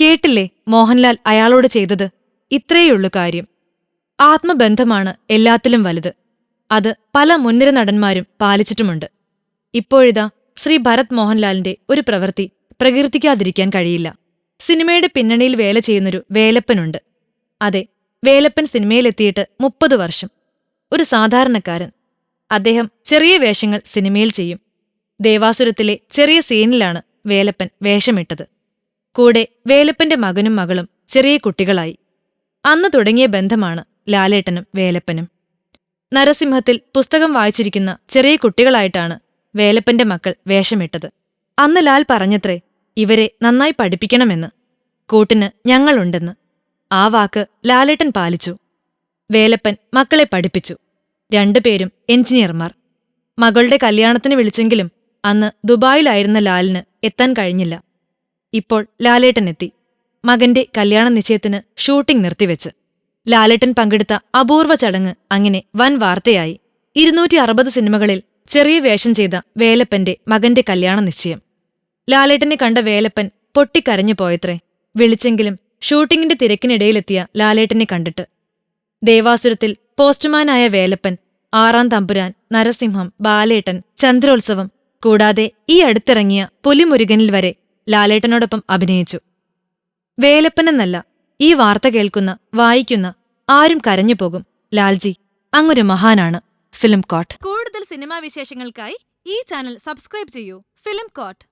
കേട്ടില്ലേ മോഹൻലാൽ അയാളോട് ചെയ്തത്? ഇത്രയേയുള്ളു കാര്യം. ആത്മബന്ധമാണ് എല്ലാത്തിലും വലുത്. അത് പല മുൻനിര നടന്മാരും പാലിച്ചിട്ടുമുണ്ട്. ഇപ്പോഴിതാ ശ്രീ ഭരത് മോഹൻലാലിന്റെ ഒരു പ്രവൃത്തി പ്രകീർത്തിക്കാതിരിക്കാൻ കഴിയില്ല. സിനിമയുടെ പിന്നണിയിൽ വേല ചെയ്യുന്നൊരു വേലപ്പനുണ്ട്. അതെ വേലപ്പൻ സിനിമയിലെത്തിയിട്ട് മുപ്പത് വർഷം. ഒരു സാധാരണക്കാരൻ. അദ്ദേഹം ചെറിയ വേഷങ്ങൾ സിനിമയിൽ ചെയ്യും. ദേവാസുരത്തിലെ ചെറിയ സീനിലാണ് വേലപ്പൻ വേഷമിട്ടത്. കൂടെ വേലപ്പന്റെ മകനും മകളും ചെറിയ കുട്ടികളായി. അന്ന് തുടങ്ങിയ ബന്ധമാണ് ലാലേട്ടനും വേലപ്പനും. നരസിംഹത്തിൽ പുസ്തകം വായിച്ചിരിക്കുന്ന ചെറിയ കുട്ടികളായിട്ടാണ് വേലപ്പന്റെ മക്കൾ വേഷമിട്ടത്. അന്ന് ലാൽ പറഞ്ഞത്രേ ഇവരെ നന്നായി പഠിപ്പിക്കണമെന്ന്. കൂട്ടിന് ഞങ്ങളുണ്ടെന്ന്. ആ വാക്ക് ലാലേട്ടൻ പാലിച്ചു. വേലപ്പൻ മക്കളെ പഠിപ്പിച്ചു. രണ്ടുപേരും എഞ്ചിനീയർമാർ മകളുടെ കല്യാണത്തിന് വിളിച്ചെങ്കിലും അന്ന് ദുബായിലായിരുന്ന ലാലിന് എത്താൻ കഴിഞ്ഞില്ല. ഇപ്പോൾ ലാലേട്ടനെത്തി. മകന്റെ കല്യാണ നിശ്ചയത്തിന് ഷൂട്ടിംഗ് നിർത്തിവെച്ച്. ലാലേട്ടൻ പങ്കെടുത്ത അപൂർവ ചടങ്ങ് അങ്ങനെ വൻ വാർത്തയായി. ഇരുന്നൂറ്റി അറുപത് സിനിമകളിൽ ചെറിയ വേഷം ചെയ്ത വേലപ്പന്റെ മകന്റെ കല്യാണ നിശ്ചയം ലാലേട്ടനെ കണ്ട വേലപ്പൻ പൊട്ടിക്കരഞ്ഞു പോയത്രേ. വിളിച്ചെങ്കിലും ഷൂട്ടിങ്ങിന്റെ തിരക്കിനിടയിലെത്തിയ ലാലേട്ടനെ കണ്ടിട്ട്. ദേവാസുരത്തിൽ പോസ്റ്റ്മാനായ വേലപ്പൻ ആറാം തമ്പുരാൻ നരസിംഹം ബാലേട്ടൻ ചന്ദ്രോത്സവം കൂടാതെ ഈ അടുത്തിറങ്ങിയ പുലിമുരുകനിൽ വരെ ലാലേട്ടനോടൊപ്പം അഭിനയിച്ചു. വേലപ്പനെന്നല്ല ഈ വാർത്ത കേൾക്കുന്ന വായിക്കുന്ന ആരും കരഞ്ഞു പോകും. ലാൽജി അങ്ങൊരു മഹാനാണ്. Film court. കൂടുതൽ സിനിമാ വിശേഷങ്ങൾക്കായി ഈ ചാനൽ സബ്സ്ക്രൈബ് ചെയ്യൂ. Film court.